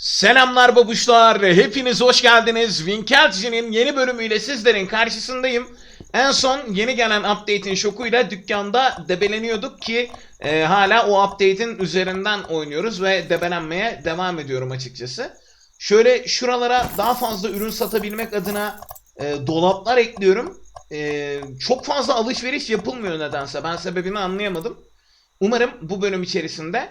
Selamlar babuşlar, hepiniz hoş geldiniz. Winkelci'nin yeni bölümüyle sizlerin karşısındayım. En son yeni gelen update'in şokuyla dükkanda debeleniyorduk ki e, hala o update'in üzerinden oynuyoruz ve debelenmeye devam ediyorum açıkçası. Şöyle şuralara daha fazla ürün satabilmek adına e, dolaplar ekliyorum. E, çok fazla alışveriş yapılmıyor nedense. Ben sebebini anlayamadım. Umarım bu bölüm içerisinde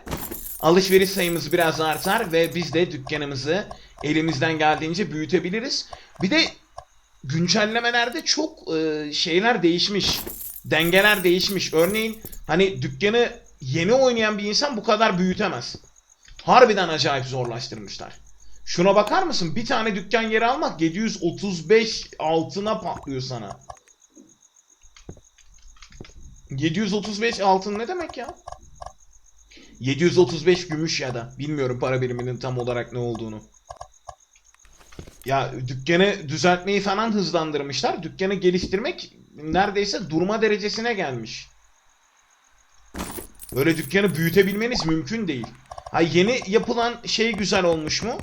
alışveriş sayımız biraz artar ve biz de dükkanımızı elimizden geldiğince büyütebiliriz. Bir de güncellemelerde çok e, şeyler değişmiş. Dengeler değişmiş. Örneğin hani dükkanı yeni oynayan bir insan bu kadar büyütemez. Harbiden acayip zorlaştırmışlar. Şuna bakar mısın? Bir tane dükkan yeri almak 735 altına patlıyor sana. 735 altın ne demek ya? 735 gümüş ya da bilmiyorum para biriminin tam olarak ne olduğunu. Ya dükkanı düzeltmeyi falan hızlandırmışlar. Dükkanı geliştirmek neredeyse durma derecesine gelmiş. Böyle dükkanı büyütebilmeniz mümkün değil. Ha yeni yapılan şey güzel olmuş mu?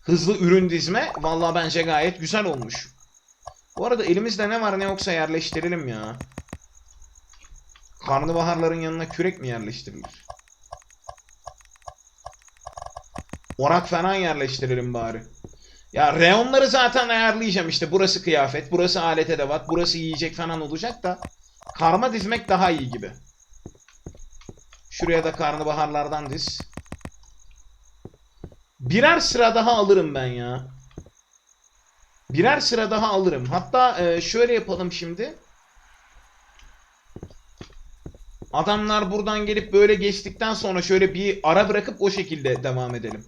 Hızlı ürün dizme vallahi bence gayet güzel olmuş. Bu arada elimizde ne var ne yoksa yerleştirelim ya. Karnabaharların yanına kürek mi yerleştirilir? Orak falan yerleştirelim bari. Ya reyonları zaten ayarlayacağım işte. Burası kıyafet, burası alet edevat, burası yiyecek falan olacak da. Karma dizmek daha iyi gibi. Şuraya da karnabaharlardan diz. Birer sıra daha alırım ben ya. Birer sıra daha alırım. Hatta e, şöyle yapalım şimdi. Adamlar buradan gelip böyle geçtikten sonra şöyle bir ara bırakıp o şekilde devam edelim.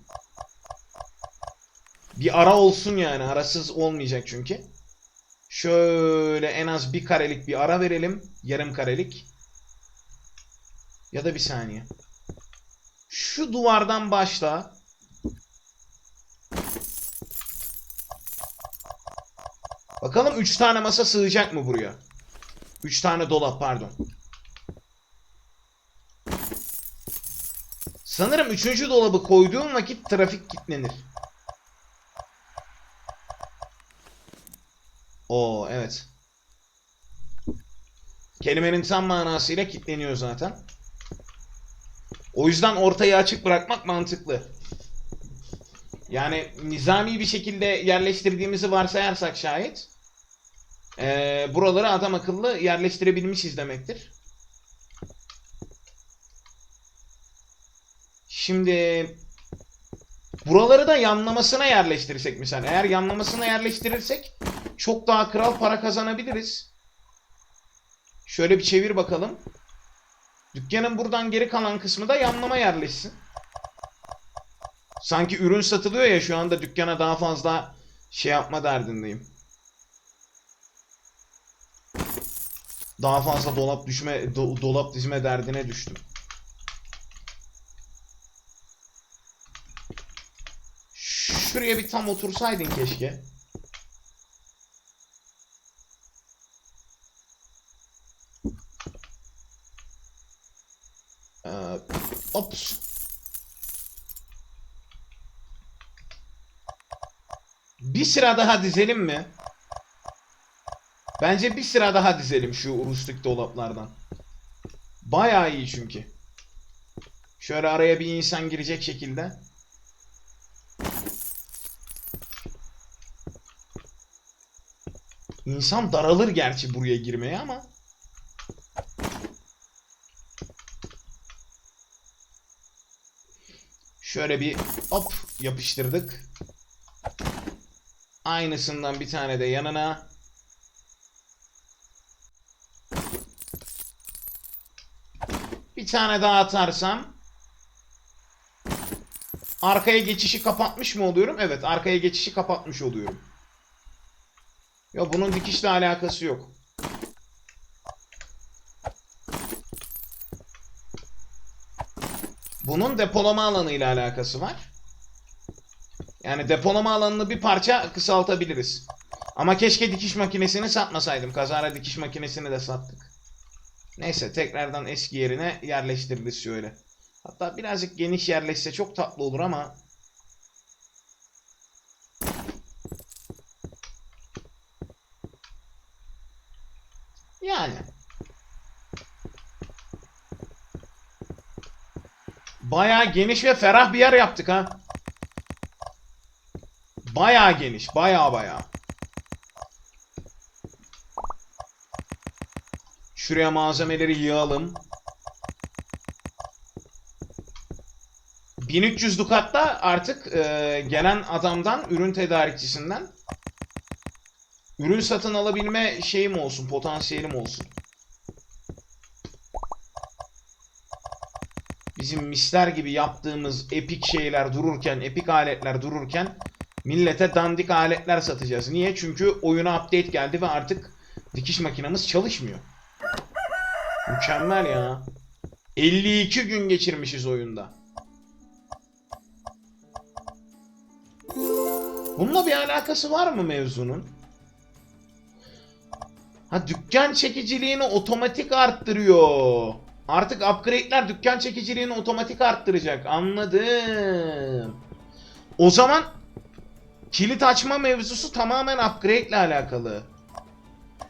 Bir ara olsun yani. Arasız olmayacak çünkü. Şöyle en az bir karelik bir ara verelim. Yarım karelik. Ya da bir saniye. Şu duvardan başla. Bakalım 3 tane masa sığacak mı buraya? 3 tane dolap pardon. Sanırım 3. dolabı koyduğum vakit trafik kilitlenir. Oo evet. Kelimenin tam manasıyla kilitleniyor zaten. O yüzden ortayı açık bırakmak mantıklı. Yani nizami bir şekilde yerleştirdiğimizi varsayarsak şayet eee, buraları adam akıllı yerleştirebilmişiz demektir. Şimdi buraları da yanlamasına yerleştirirsek misal. Eğer yanlamasına yerleştirirsek çok daha kral para kazanabiliriz. Şöyle bir çevir bakalım. Dükkanın buradan geri kalan kısmı da yanlama yerleşsin. Sanki ürün satılıyor ya şu anda dükkana daha fazla şey yapma derdindeyim. Daha fazla dolap düşme do- dolap dizme derdine düştüm. Şuraya bir tam otursaydın keşke. Ee, ops. Bir sıra daha dizelim mi? Bence bir sıra daha dizelim şu rustik dolaplardan. Bayağı iyi çünkü. Şöyle araya bir insan girecek şekilde. İnsan daralır gerçi buraya girmeye ama. Şöyle bir hop yapıştırdık. Aynısından bir tane de yanına. Bir tane daha atarsam arkaya geçişi kapatmış mı oluyorum? Evet, arkaya geçişi kapatmış oluyorum. Ya bunun dikişle alakası yok. Bunun depolama alanı ile alakası var. Yani depolama alanını bir parça kısaltabiliriz. Ama keşke dikiş makinesini satmasaydım. Kazara dikiş makinesini de sattık. Neyse tekrardan eski yerine yerleştiririz şöyle. Hatta birazcık geniş yerleşse çok tatlı olur ama Yani. Bayağı geniş ve ferah bir yer yaptık ha. Bayağı geniş, bayağı bayağı. Şuraya malzemeleri yığalım. 1300 dukatta artık e, gelen adamdan, ürün tedarikçisinden ürün satın alabilme şeyim olsun, potansiyelim olsun. Bizim misler gibi yaptığımız epik şeyler dururken, epik aletler dururken millete dandik aletler satacağız. Niye? Çünkü oyuna update geldi ve artık dikiş makinamız çalışmıyor. Mükemmel ya. 52 gün geçirmişiz oyunda. Bununla bir alakası var mı mevzunun? Ha dükkan çekiciliğini otomatik arttırıyor. Artık upgrade'ler dükkan çekiciliğini otomatik arttıracak. Anladım. O zaman kilit açma mevzusu tamamen upgrade ile alakalı.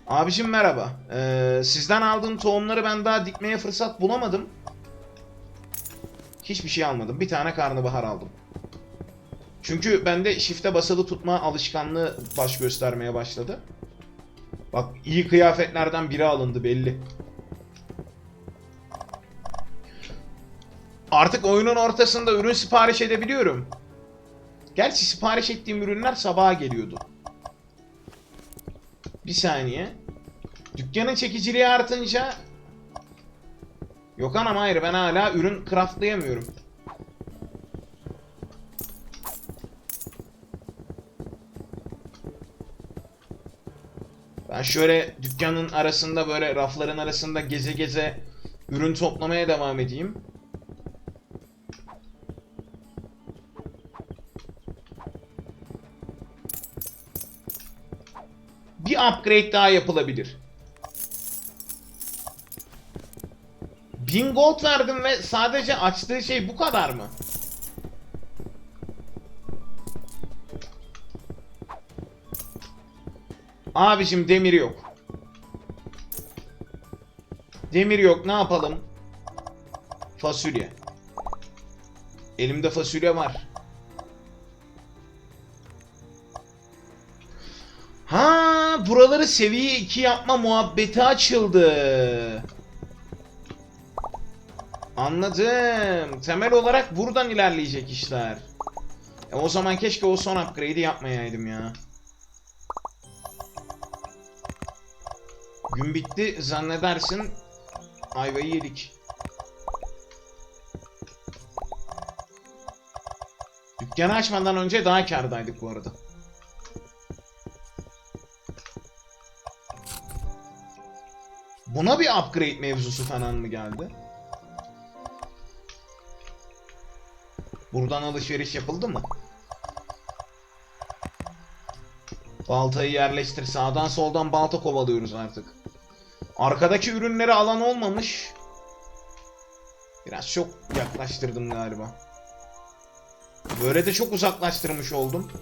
Abicim merhaba. Ee, sizden aldığım tohumları ben daha dikmeye fırsat bulamadım. Hiçbir şey almadım. Bir tane karnabahar aldım. Çünkü bende shift'e basılı tutma alışkanlığı baş göstermeye başladı. Bak iyi kıyafetlerden biri alındı belli. Artık oyunun ortasında ürün sipariş edebiliyorum. Gerçi sipariş ettiğim ürünler sabaha geliyordu. Bir saniye. Dükkanın çekiciliği artınca... Yok anam hayır ben hala ürün craftlayamıyorum. Ben şöyle dükkanın arasında böyle rafların arasında geze geze ürün toplamaya devam edeyim. Bir upgrade daha yapılabilir. 1000 gold verdim ve sadece açtığı şey bu kadar mı? Abicim demir yok. Demir yok ne yapalım? Fasulye. Elimde fasulye var. Ha, buraları seviye 2 yapma muhabbeti açıldı. Anladım. Temel olarak buradan ilerleyecek işler. E o zaman keşke o son upgrade'i yapmayaydım ya. Gün bitti zannedersin ayvayı yedik. Dükkanı açmadan önce daha kârdaydık bu arada. Buna bir upgrade mevzusu falan mı geldi? Buradan alışveriş yapıldı mı? Baltayı yerleştir. Sağdan soldan balta kovalıyoruz artık. Arkadaki ürünleri alan olmamış. Biraz çok yaklaştırdım galiba. Böyle de çok uzaklaştırmış oldum.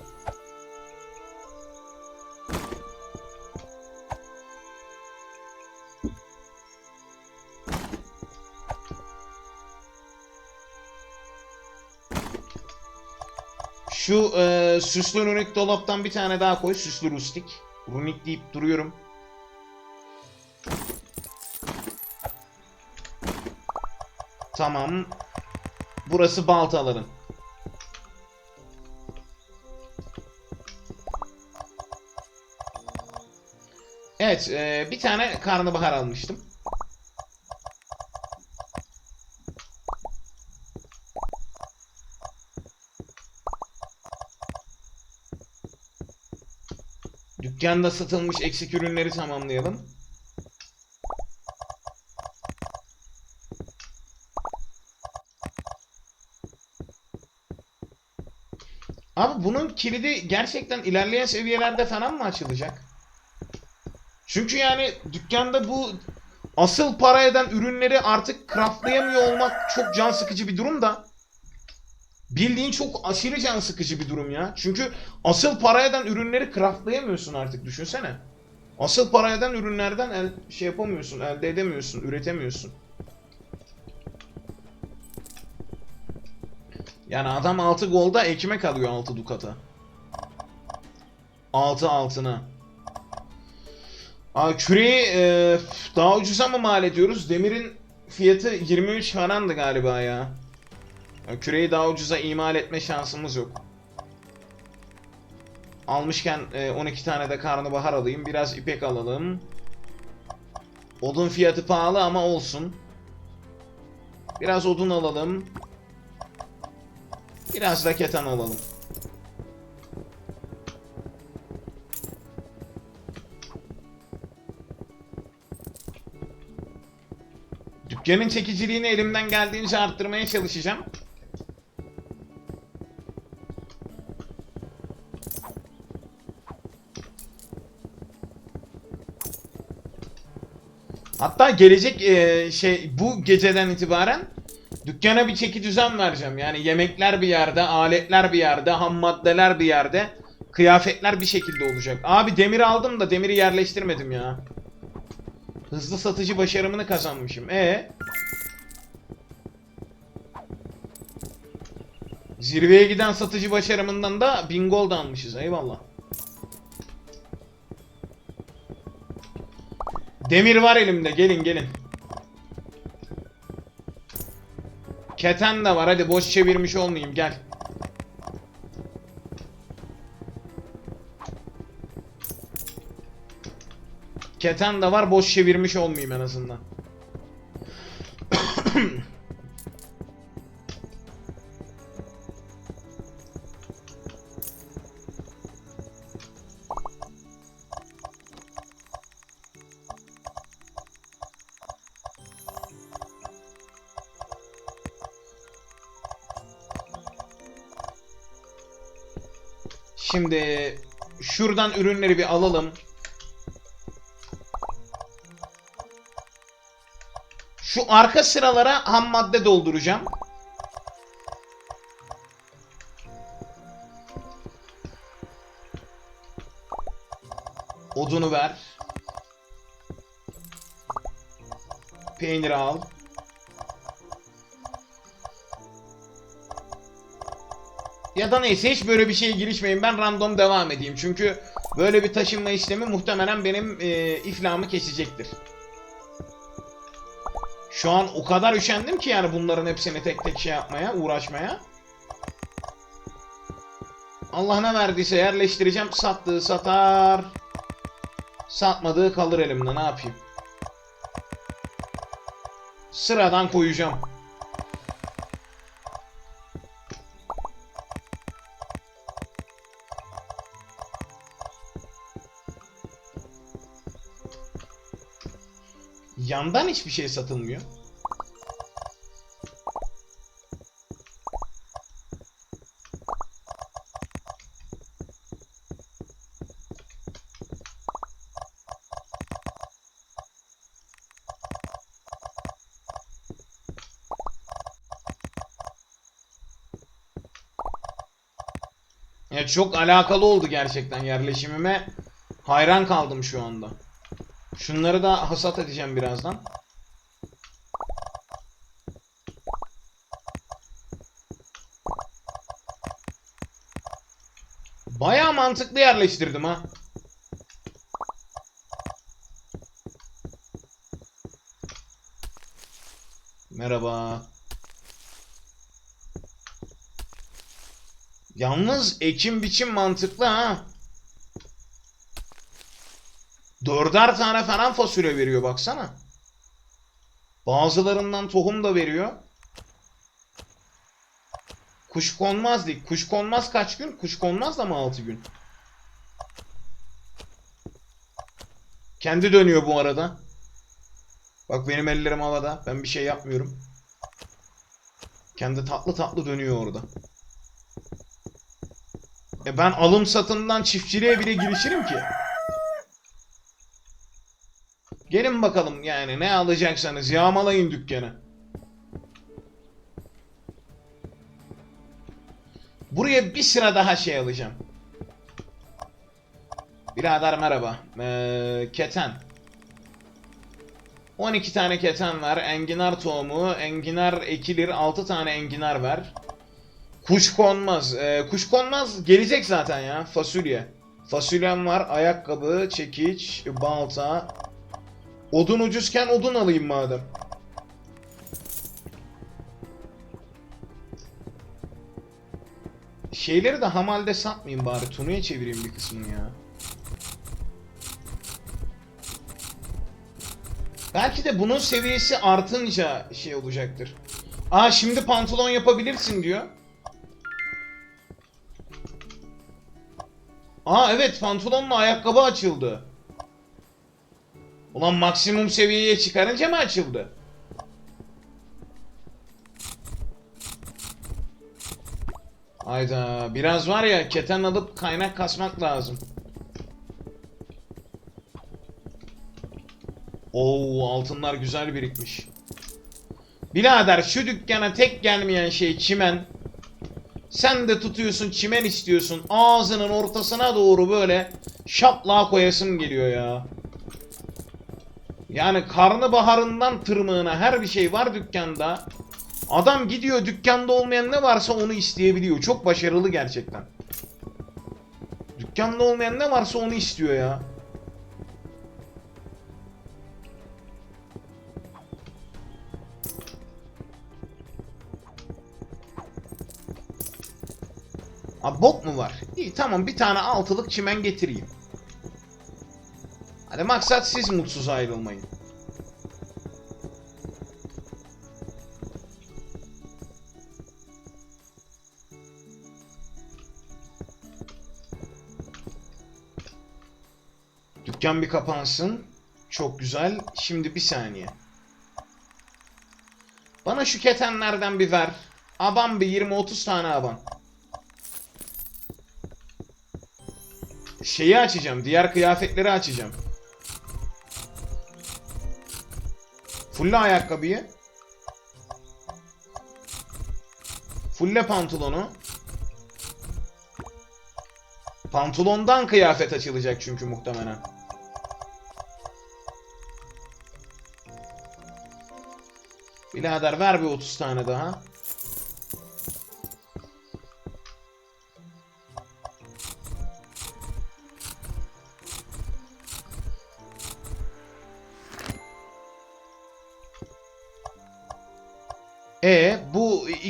Şu e, süslü runik dolaptan bir tane daha koy. Süslü rustik. Runik deyip duruyorum. Tamam. Burası baltaların. Evet, e, bir tane karnabahar almıştım. Dükkanda satılmış eksik ürünleri tamamlayalım. Abi bunun kilidi gerçekten ilerleyen seviyelerde falan mı açılacak? Çünkü yani dükkanda bu asıl para eden ürünleri artık craftlayamıyor olmak çok can sıkıcı bir durum da. Bildiğin çok aşırı can sıkıcı bir durum ya. Çünkü asıl para eden ürünleri craftlayamıyorsun artık düşünsene. Asıl para eden ürünlerden el, şey yapamıyorsun, elde edemiyorsun, üretemiyorsun. Yani adam 6 golda ekmek alıyor 6 dukata. 6 altına. Aa, küreği e, daha ucuza mı mal ediyoruz? Demirin fiyatı 23 falandı galiba ya. ya. Küreği daha ucuza imal etme şansımız yok. Almışken e, 12 tane de karnabahar alayım. Biraz ipek alalım. Odun fiyatı pahalı ama olsun. Biraz odun alalım. Biraz da keten alalım. Dükkanın çekiciliğini elimden geldiğince arttırmaya çalışacağım. Hatta gelecek e, şey bu geceden itibaren dükkana bir çeki düzen vereceğim. Yani yemekler bir yerde, aletler bir yerde, ham maddeler bir yerde, kıyafetler bir şekilde olacak. Abi demir aldım da demiri yerleştirmedim ya. Hızlı satıcı başarımını kazanmışım. E Zirveye giden satıcı başarımından da 1000 gold almışız. Eyvallah. Demir var elimde. Gelin gelin. Keten de var. Hadi boş çevirmiş olmayayım. Gel. Keten de var. Boş çevirmiş olmayayım en azından. Şimdi şuradan ürünleri bir alalım. Şu arka sıralara ham madde dolduracağım. Odunu ver. Peynir al. Ya da neyse hiç böyle bir şeye girişmeyin. Ben random devam edeyim. Çünkü böyle bir taşınma işlemi muhtemelen benim e, iflahımı kesecektir. Şu an o kadar üşendim ki yani bunların hepsini tek tek şey yapmaya, uğraşmaya. Allah ne verdiyse yerleştireceğim. Sattığı satar. Satmadığı kalır elimde. Ne yapayım? Sıradan koyacağım. Yandan hiçbir şey satılmıyor. Ya çok alakalı oldu gerçekten yerleşimime. Hayran kaldım şu anda. Şunları da hasat edeceğim birazdan. Baya mantıklı yerleştirdim ha. Merhaba. Yalnız ekim biçim mantıklı ha. Dörder tane falan fasulye veriyor baksana. Bazılarından tohum da veriyor. Kuş konmaz değil. Kuş konmaz kaç gün? Kuş konmaz da mı 6 gün? Kendi dönüyor bu arada. Bak benim ellerim havada. Ben bir şey yapmıyorum. Kendi tatlı tatlı dönüyor orada. E ben alım satımdan çiftçiliğe bile girişirim ki. Gelin bakalım yani ne alacaksanız yağmalayın dükkanı. Buraya bir sıra daha şey alacağım. Birader merhaba. Ee, keten. 12 tane keten var. Enginar tohumu. Enginar ekilir. 6 tane enginar ver. Kuş konmaz. Ee, kuş konmaz gelecek zaten ya. Fasulye. Fasulyem var. Ayakkabı, çekiç, balta. Odun ucuzken odun alayım madem. Şeyleri de hamalde satmayayım bari. Tunuya çevireyim bir kısmını ya. Belki de bunun seviyesi artınca şey olacaktır. Aa şimdi pantolon yapabilirsin diyor. Aa evet pantolonla ayakkabı açıldı. Ulan maksimum seviyeye çıkarınca mı açıldı? Hayda biraz var ya keten alıp kaynak kasmak lazım. Oo altınlar güzel birikmiş. Birader şu dükkana tek gelmeyen şey çimen. Sen de tutuyorsun çimen istiyorsun. Ağzının ortasına doğru böyle şaplığa koyasım geliyor ya. Yani karnabaharından tırmığına her bir şey var dükkanda. Adam gidiyor dükkanda olmayan ne varsa onu isteyebiliyor. Çok başarılı gerçekten. Dükkanda olmayan ne varsa onu istiyor ya. Abi bok mu var? İyi tamam bir tane altılık çimen getireyim. Hadi maksat siz mutsuz ayrılmayın. Dükkan bir kapansın. Çok güzel. Şimdi bir saniye. Bana şu ketenlerden bir ver. Aban bir 20-30 tane aban. Şeyi açacağım. Diğer kıyafetleri açacağım. Fulle ayakkabıyı. Fulle pantolonu. Pantolondan kıyafet açılacak çünkü muhtemelen. Birader ver bir 30 tane daha.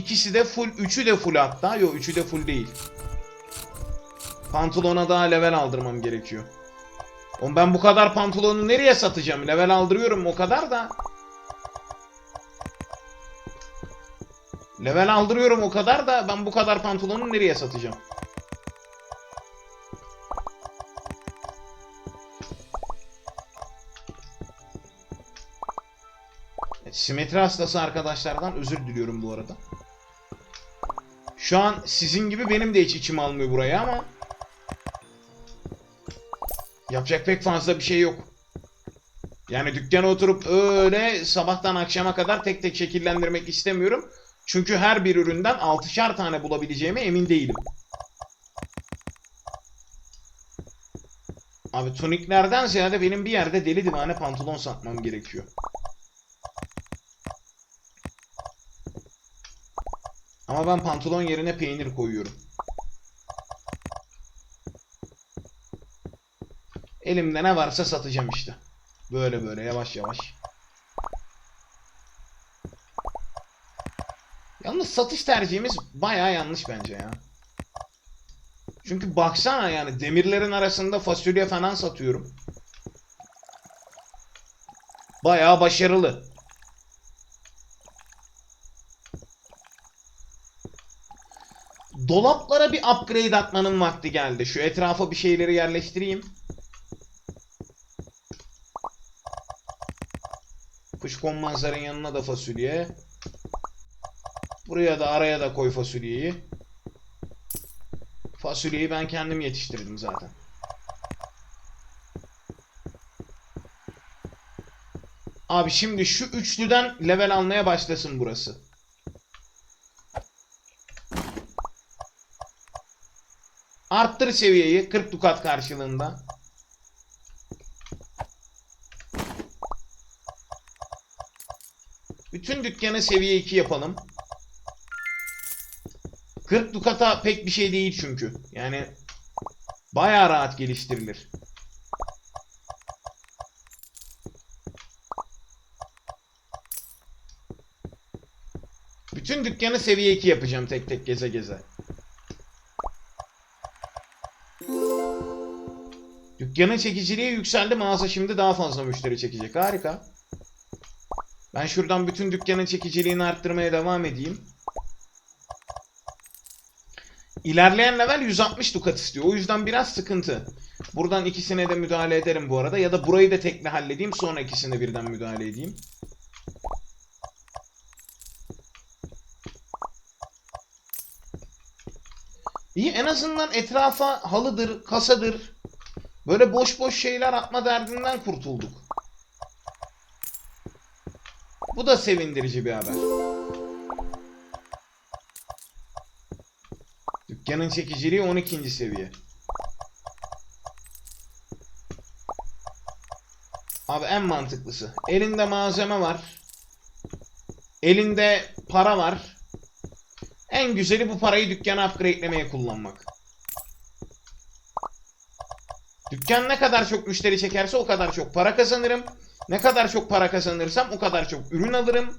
İkisi de full, üçü de full hatta. Yok üçü de full değil. Pantolona daha level aldırmam gerekiyor. Oğlum ben bu kadar pantolonu nereye satacağım? Level aldırıyorum o kadar da. Level aldırıyorum o kadar da ben bu kadar pantolonu nereye satacağım? Simetri hastası arkadaşlardan özür diliyorum bu arada. Şu an sizin gibi benim de hiç içim almıyor buraya ama yapacak pek fazla bir şey yok. Yani dükkana oturup öyle sabahtan akşama kadar tek tek şekillendirmek istemiyorum. Çünkü her bir üründen 6'şar tane bulabileceğime emin değilim. Abi tuniklerden ziyade benim bir yerde deli divane pantolon satmam gerekiyor. Ama ben pantolon yerine peynir koyuyorum. Elimde ne varsa satacağım işte. Böyle böyle yavaş yavaş. Yalnız satış tercihimiz bayağı yanlış bence ya. Çünkü baksana yani demirlerin arasında fasulye falan satıyorum. Bayağı başarılı. Dolaplara bir upgrade atmanın vakti geldi. Şu etrafa bir şeyleri yerleştireyim. Kuşkon manzaranın yanına da fasulye. Buraya da araya da koy fasulyeyi. Fasulyeyi ben kendim yetiştirdim zaten. Abi şimdi şu üçlüden level almaya başlasın burası. Arttır seviyeyi 40 dukat karşılığında. Bütün dükkanı seviye 2 yapalım. 40 dukata pek bir şey değil çünkü. Yani baya rahat geliştirilir. Bütün dükkanı seviye 2 yapacağım tek tek geze geze. Dükkanın çekiciliği yükseldi. Mağaza şimdi daha fazla müşteri çekecek. Harika. Ben şuradan bütün dükkanın çekiciliğini arttırmaya devam edeyim. İlerleyen level 160 dukat istiyor. O yüzden biraz sıkıntı. Buradan ikisine de müdahale ederim bu arada. Ya da burayı da tekne halledeyim. Sonra ikisine birden müdahale edeyim. İyi en azından etrafa halıdır, kasadır. Böyle boş boş şeyler atma derdinden kurtulduk. Bu da sevindirici bir haber. Dükkanın çekiciliği 12. seviye. Abi en mantıklısı. Elinde malzeme var. Elinde para var. En güzeli bu parayı dükkana upgrade'lemeye kullanmak. Dükkan ne kadar çok müşteri çekerse o kadar çok para kazanırım. Ne kadar çok para kazanırsam o kadar çok ürün alırım.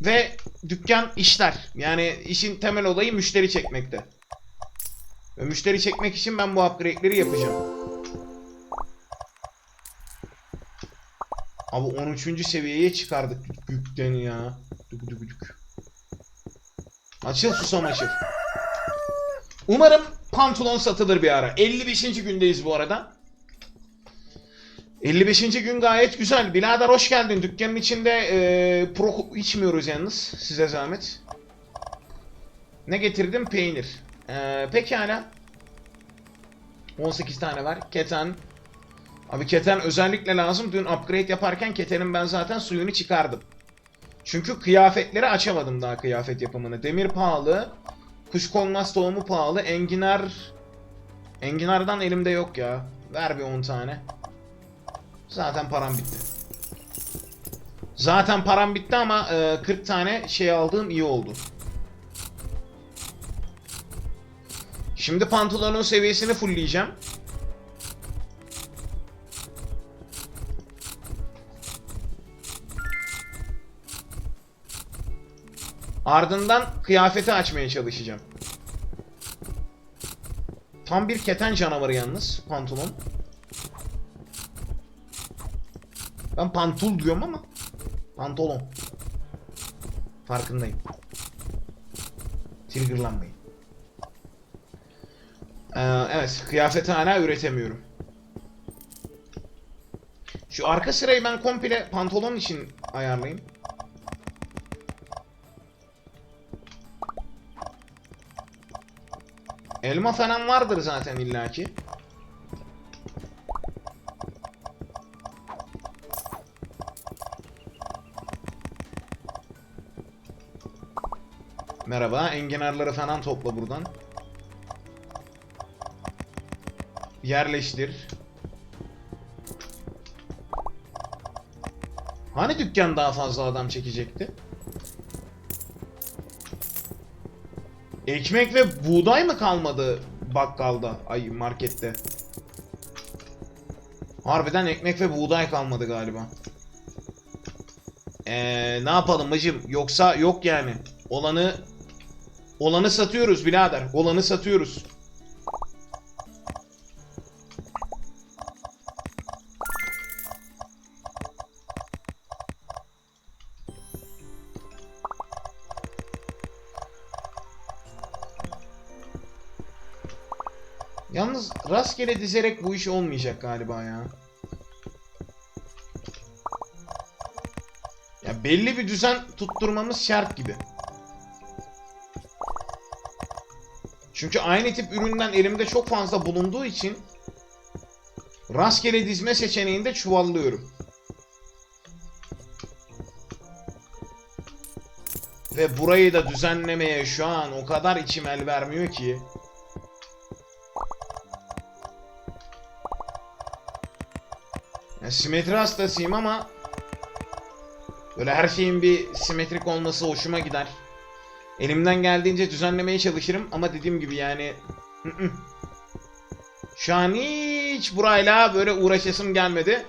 Ve dükkan işler. Yani işin temel olayı müşteri çekmekte. Ve müşteri çekmek için ben bu upgrade'leri yapacağım. Abi 13. seviyeye çıkardık dükkanı ya. Dük dük dük. Açıl susam açıl. Umarım pantolon satılır bir ara. 55. gündeyiz bu arada. 55. gün gayet güzel. Birader hoş geldin. Dükkanın içinde e, pro içmiyoruz yalnız. Size zahmet. Ne getirdim? Peynir. E, pekala. 18 tane var. Keten. Abi keten özellikle lazım. Dün upgrade yaparken ketenin ben zaten suyunu çıkardım. Çünkü kıyafetleri açamadım daha kıyafet yapımını. Demir pahalı. Kuşkonmaz tohumu pahalı. Enginar... Enginardan elimde yok ya. Ver bir 10 tane. Zaten param bitti. Zaten param bitti ama e, 40 tane şey aldığım iyi oldu. Şimdi pantolonun seviyesini fullleyeceğim. Ardından kıyafeti açmaya çalışacağım. Tam bir keten canavarı yalnız pantolon. Ben pantul diyorum ama pantolon. Farkındayım. Triggerlanmayın. Ee, evet, kıyafeti hala üretemiyorum. Şu arka sırayı ben komple pantolon için ayarlayayım. Elma falan vardır zaten illaki. Merhaba, enginarları falan topla buradan. Yerleştir. Hani dükkan daha fazla adam çekecekti? Ekmek ve buğday mı kalmadı bakkalda? Ay markette. Harbiden ekmek ve buğday kalmadı galiba. Ee, ne yapalım bacım? Yoksa yok yani. Olanı olanı satıyoruz birader. Olanı satıyoruz. Rastgele dizerek bu iş olmayacak galiba ya. Ya belli bir düzen tutturmamız şart gibi. Çünkü aynı tip üründen elimde çok fazla bulunduğu için rastgele dizme seçeneğinde çuvallıyorum. Ve burayı da düzenlemeye şu an o kadar içim el vermiyor ki. Ya simetri hastasıyım ama Böyle her şeyin bir simetrik olması hoşuma gider. Elimden geldiğince düzenlemeye çalışırım ama dediğim gibi yani şu an hiç burayla böyle uğraşasım gelmedi.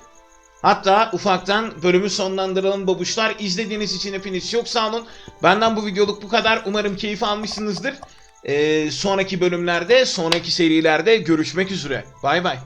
Hatta ufaktan bölümü sonlandıralım babuşlar. İzlediğiniz için hepiniz çok sağ olun. Benden bu videoluk bu kadar. Umarım keyif almışsınızdır. Ee, sonraki bölümlerde, sonraki serilerde görüşmek üzere. Bay bay.